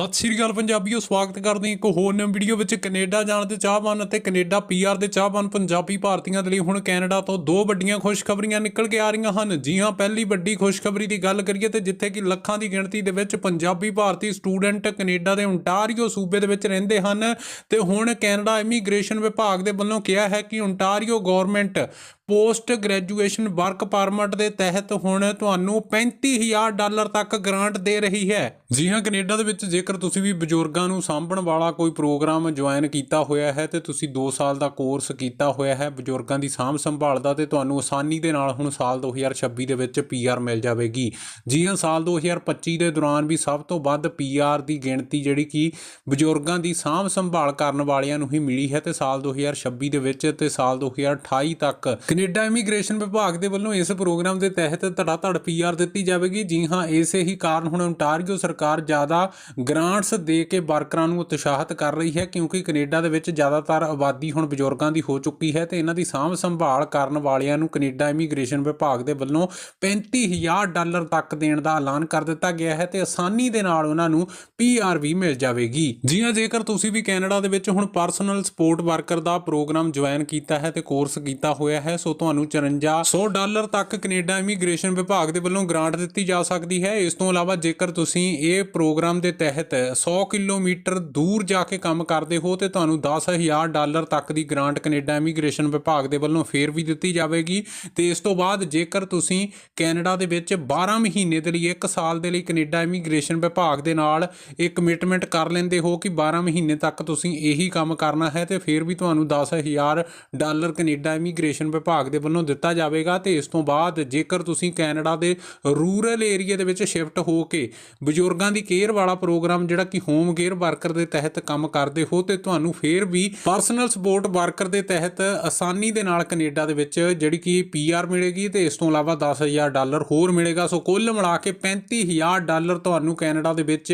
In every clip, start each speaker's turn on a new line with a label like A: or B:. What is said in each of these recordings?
A: ਸਤਿ ਸ਼੍ਰੀ ਅਕਾਲ ਪੰਜਾਬੀਓ, ਸਵਾਗਤ ਕਰਦੇ ਹਾਂ ਇੱਕ ਹੋਰ ਨਵੀਂ ਵੀਡੀਓ ਵਿੱਚ ਕੈਨੇਡਾ ਜਾਣ ਦੇ ਚਾਹਵਾਨ ਅਤੇ ਕੈਨੇਡਾ ਪੀਆਰ ਦੇ ਚਾਹਵਾਨ ਪੰਜਾਬੀ ਭਾਰਤੀਆਂ ਦੇ ਲਈ ਹੁਣ ਕੈਨੇਡਾ ਤੋਂ ਦੋ ਵੱਡੀਆਂ ਖੁਸ਼ਖਬਰੀਆਂ ਨਿਕਲ ਕੇ ਆ ਰਹੀਆਂ ਹਨ। ਜੀ ਹਾਂ, ਪਹਿਲੀ ਵੱਡੀ ਖੁਸ਼ਖਬਰੀ ਦੀ ਗੱਲ ਕਰੀਏ ਤੇ ਜਿੱਥੇ ਕਿ ਲੱਖਾਂ ਦੀ ਗਿਣਤੀ ਦੇ ਵਿੱਚ ਪੰਜਾਬੀ ਭਾਰਤੀ ਸਟੂਡੈਂਟ ਕੈਨੇਡਾ ਦੇ ਓਨਟਾਰੀਓ ਸੂਬੇ ਦੇ ਵਿੱਚ ਰਹਿੰਦੇ ਹਨ ਤੇ ਹੁਣ ਕੈਨੇਡਾ ਇਮੀਗ੍ਰੇਸ਼ਨ ਵਿਭਾਗ ਦੇ ਵੱਲੋਂ ਕਿਹਾ ਹੈ ਕਿ Ontario government post graduation work permit ਦੇ ਤਹਿਤ ਹੁਣ ਤੁਹਾਨੂੰ 35000 ਡਾਲਰ ਤੱਕ ਗ੍ਰਾਂਟ ਦੇ ਰਹੀ ਹੈ। ਜੀ ਹਾਂ, ਕੈਨੇਡਾ ਦੇ ਵਿੱਚ ਜੇਕਰ ਜੇਕਰ ਤੁਸੀਂ ਵੀ ਬਜ਼ੁਰਗਾਂ ਨੂੰ ਸਾਂਭਣ ਵਾਲਾ ਕੋਈ ਪ੍ਰੋਗਰਾਮ ਜੁਆਇਨ ਕੀਤਾ ਹੋਇਆ ਹੈ ਤੇ ਤੁਸੀਂ 2 ਸਾਲ ਦਾ ਕੋਰਸ ਕੀਤਾ ਹੋਇਆ ਹੈ ਬਜ਼ੁਰਗਾਂ ਦੀ ਸਾਂਭ ਸੰਭਾਲ ਦਾ ਤੇ ਤੁਹਾਨੂੰ ਆਸਾਨੀ ਦੇ ਨਾਲ ਹੁਣ ਸਾਲ 2026 ਦੇ ਵਿੱਚ ਪੀਆਰ ਮਿਲ ਜਾਵੇਗੀ। ਜੀ ਹਾਂ ਸਾਲ 2025 ਦੇ ਦੌਰਾਨ ਵੀ ਸਭ ਤੋਂ ਵੱਧ ਪੀਆਰ ਦੀ ਗਿਣਤੀ ਜਿਹੜੀ ਕਿ ਬਜ਼ੁਰਗਾਂ ਦੀ ਸਾਂਭ ਸੰਭਾਲ ਕਰਨ ਵਾਲਿਆਂ ਨੂੰ ਹੀ ਮਿਲੀ ਹੈ ਤੇ ਸਾਲ 2026 ਦੇ ਵਿੱਚ ਤੇ ਸਾਲ 2028 ਤੱਕ ਕੈਨੇਡਾ ਇਮੀਗ੍ਰੇਸ਼ਨ ਵਿਭਾਗ ਦੇ ਵੱਲੋਂ ਇਸ ਪ੍ਰੋਗਰਾਮ ਦੇ ਤਹਿਤ ਧੜਾ ਧੜ ਪੀਆਰ ਦਿੱਤੀ ਜਾਵੇਗੀ। ਜੀ ਹਾਂ, ਇਸੇ ਹੀ ਕਾਰਨ ਹੁਣ ਅੰਟਾਰੀਓ ਸਰਕਾਰ ਜ਼ਿਆਦਾ ਗ੍ਰਾਂਟਸ ਦੇ ਕੇ ਵਰਕਰਾਂ ਨੂੰ ਉਤਸ਼ਾਹਿਤ ਕਰ ਰਹੀ ਹੈ ਕਿਉਂਕਿ ਕੈਨੇਡਾ ਦੇ ਵਿੱਚ ਜ਼ਿਆਦਾਤਰ ਆਬਾਦੀ ਹੁਣ ਬਜ਼ੁਰਗਾਂ ਦੀ ਹੋ ਚੁੱਕੀ ਹੈ ਤੇ ਇਹਨਾਂ ਦੀ ਸਾਂਭ ਸੰਭਾਲ ਕਰਨ ਵਾਲਿਆਂ ਨੂੰ ਕੈਨੇਡਾ ਇਮੀਗ੍ਰੇਸ਼ਨ ਵਿਭਾਗ ਦੇ ਵੱਲੋਂ 35000 ਡਾਲਰ ਤੱਕ ਦੇਣ ਦਾ ਐਲਾਨ ਕਰ ਦਿੱਤਾ ਗਿਆ ਹੈ ਤੇ ਆਸਾਨੀ ਦੇ ਨਾਲ ਉਹਨਾਂ ਨੂੰ ਪੀਆਰ ਵੀ ਮਿਲ ਜਾਵੇਗੀ। ਜੀ ਹਾਂ, ਜੇਕਰ ਤੁਸੀਂ ਵੀ ਕੈਨੇਡਾ ਦੇ ਵਿੱਚ ਹੁਣ ਪਰਸਨਲ ਸਪੋਰਟ ਵਰਕਰ ਦਾ ਪ੍ਰੋਗਰਾਮ ਜੁਆਇਨ ਕੀਤਾ ਹੈ ਤੇ ਕੋਰਸ ਕੀਤਾ ਹੋਇਆ ਹੈ, ਸੋ ਤੁਹਾਨੂੰ 5400 ਡਾਲਰ ਤੱਕ ਕੈਨੇਡਾ ਇਮੀਗ੍ਰੇਸ਼ਨ ਵਿਭਾਗ ਦੇ ਵੱਲੋਂ ਗ੍ਰਾਂਟ ਦਿੱਤੀ ਜਾ ਸਕਦੀ ਹੈ। ਇਸ ਤੋਂ ਇਲਾਵਾ ਜੇਕਰ ਤੁਸੀਂ ਇਹ ਪ੍ਰੋਗਰਾਮ ਦੇ ਤਹਿਤ 100 ਕਿਲੋਮੀਟਰ ਦੂਰ ਜਾ ਕੇ ਕੰਮ ਕਰਦੇ ਹੋ ਤੇ ਤੁਹਾਨੂੰ 10000 ਡਾਲਰ ਤੱਕ ਦੀ ਗ੍ਰਾਂਟ ਕੈਨੇਡਾ ਇਮੀਗ੍ਰੇਸ਼ਨ ਵਿਭਾਗ ਦੇ ਵੱਲੋਂ ਫੇਰ ਵੀ ਦਿੱਤੀ ਜਾਵੇਗੀ। ਤੇ ਇਸ ਤੋਂ ਬਾਅਦ ਜੇਕਰ ਤੁਸੀਂ ਕੈਨੇਡਾ ਦੇ ਵਿੱਚ 12 ਮਹੀਨੇ ਦੇ ਲਈ 1 ਸਾਲ ਦੇ ਲਈ ਕੈਨੇਡਾ ਇਮੀਗ੍ਰੇਸ਼ਨ ਵਿਭਾਗ ਦੇ ਨਾਲ ਇੱਕ ਕਮਿਟਮੈਂਟ ਕਰ ਲੈਂਦੇ ਹੋ ਕਿ 12 ਮਹੀਨੇ ਤੱਕ ਤੁਸੀਂ ਇਹੀ ਕੰਮ ਕਰਨਾ ਹੈ ਤੇ ਫਿਰ ਵੀ ਤੁਹਾਨੂੰ 10000 ਡਾਲਰ ਕੈਨੇਡਾ ਇਮੀਗ੍ਰੇਸ਼ਨ ਵਿਭਾਗ ਦੇ ਵੱਲੋਂ ਦਿੱਤਾ ਜਾਵੇਗਾ। ਤੇ ਇਸ ਤੋਂ ਬਾਅਦ ਜੇਕਰ ਤੁਸੀਂ ਕੈਨੇਡਾ ਦੇ ਰੂਰਲ ਏਰੀਆ ਦੇ ਵਿੱਚ ਸ਼ਿਫਟ ਹੋ ਕੇ ਬਜ਼ੁਰਗਾਂ ਦੀ ਕੇਅਰ ਵਾਲਾ ਪ੍ਰੋਗਰਾਮ ਪ੍ਰੋਗਰਾਮ ਜਿਹੜਾ ਕਿ ਹੋਮ ਕੇਅਰ ਵਰਕਰ ਦੇ ਤਹਿਤ ਕੰਮ ਕਰਦੇ ਹੋ ਤੇ ਤੁਹਾਨੂੰ ਫਿਰ ਵੀ ਪਰਸਨਲ ਸਪੋਰਟ ਵਰਕਰ ਦੇ ਤਹਿਤ ਆਸਾਨੀ ਦੇ ਨਾਲ ਕੈਨੇਡਾ ਦੇ ਵਿੱਚ ਜਿਹੜੀ ਕਿ ਪੀਆਰ ਮਿਲੇਗੀ ਤੇ ਇਸ ਤੋਂ ਇਲਾਵਾ 10000 ਡਾਲਰ ਹੋਰ ਮਿਲੇਗਾ। ਸੋ ਕੁੱਲ ਮਿਲਾ ਕੇ 35000 ਡਾਲਰ ਤੁਹਾਨੂੰ ਕੈਨੇਡਾ ਦੇ ਵਿੱਚ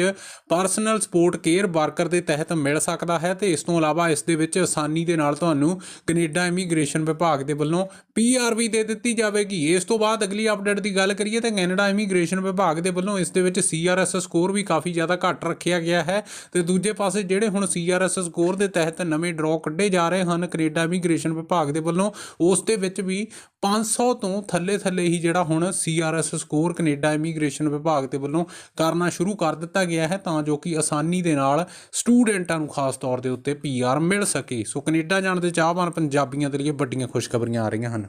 A: ਪਰਸਨਲ ਸਪੋਰਟ ਕੇਅਰ ਵਰਕਰ ਦੇ ਤਹਿਤ ਮਿਲ ਸਕਦਾ ਹੈ ਤੇ ਇਸ ਤੋਂ ਇਲਾਵਾ ਇਸ ਦੇ ਵਿੱਚ ਆਸਾਨੀ ਦੇ ਨਾਲ ਤੁਹਾਨੂੰ ਕੈਨੇਡਾ ਇਮੀਗ੍ਰੇਸ਼ਨ ਵਿਭਾਗ ਦੇ ਵੱਲੋਂ ਪੀਆਰ ਵੀ ਦੇ ਦਿੱਤੀ ਜਾਵੇਗੀ। ਇਸ ਤੋਂ ਬਾਅਦ ਅਗਲੀ ਅਪਡੇਟ ਦੀ ਗੱਲ ਕਰੀਏ ਤਾਂ ਕੈਨੇਡਾ ਇਮੀਗ੍ਰੇਸ਼ਨ ਵਿਭਾਗ ਦੇ ਵੱਲੋਂ ਇਸ ਦੇ ਵਿੱਚ ਸੀਆਰਐਸ ਸਕੋਰ ਵੀ ਕਾਫੀ ਜ਼ਿਆਦਾ ਘੱਟ ਰੱਖਿਆ ਗਿਆ ਹੈ ਤੇ ਦੂਜੇ ਪਾਸੇ ਜਿਹੜੇ ਹੁਣ ਸੀਆਰਐਸ ਸਕੋਰ ਦੇ ਤਹਿਤ ਨਵੇਂ ਡਰਾਅ ਕੱਢੇ ਜਾ ਰਹੇ ਹਨ, ਕੈਨੇਡਾ ਇਮੀਗ੍ਰੇਸ਼ਨ ਵਿਭਾਗ ਦੇ ਵੱਲੋਂ, ਉਸ ਦੇ ਵਿੱਚ ਵੀ 500 ਤੋਂ ਥੱਲੇ ਥੱਲੇ ਹੀ ਜਿਹੜਾ ਹੁਣ ਸੀਆਰਐਸ ਸਕੋਰ ਕੈਨੇਡਾ ਇਮੀਗ੍ਰੇਸ਼ਨ ਵਿਭਾਗ ਦੇ ਵੱਲੋਂ ਕਰਨਾ ਸ਼ੁਰੂ ਕਰ ਦਿੱਤਾ ਗਿਆ ਹੈ ਤਾਂ ਜੋ ਕਿ ਆਸਾਨੀ ਦੇ ਨਾਲ ਸਟੂਡੈਂਟਾਂ ਨੂੰ ਖਾਸ ਤੌਰ ਦੇ ਉੱਤੇ ਪੀਆਰ ਮਿਲ ਸਕੇ। ਸੋ ਕੈਨੇਡਾ ਜਾਣ ਦੇ ਚਾਹਵਾਨ ਪੰਜਾਬੀਆਂ ਦੇ ਲਈ ਵੱਡੀਆਂ ਖੁਸ਼ਖਬਰੀਆਂ ਆ ਰਹੀਆਂ ਹਨ।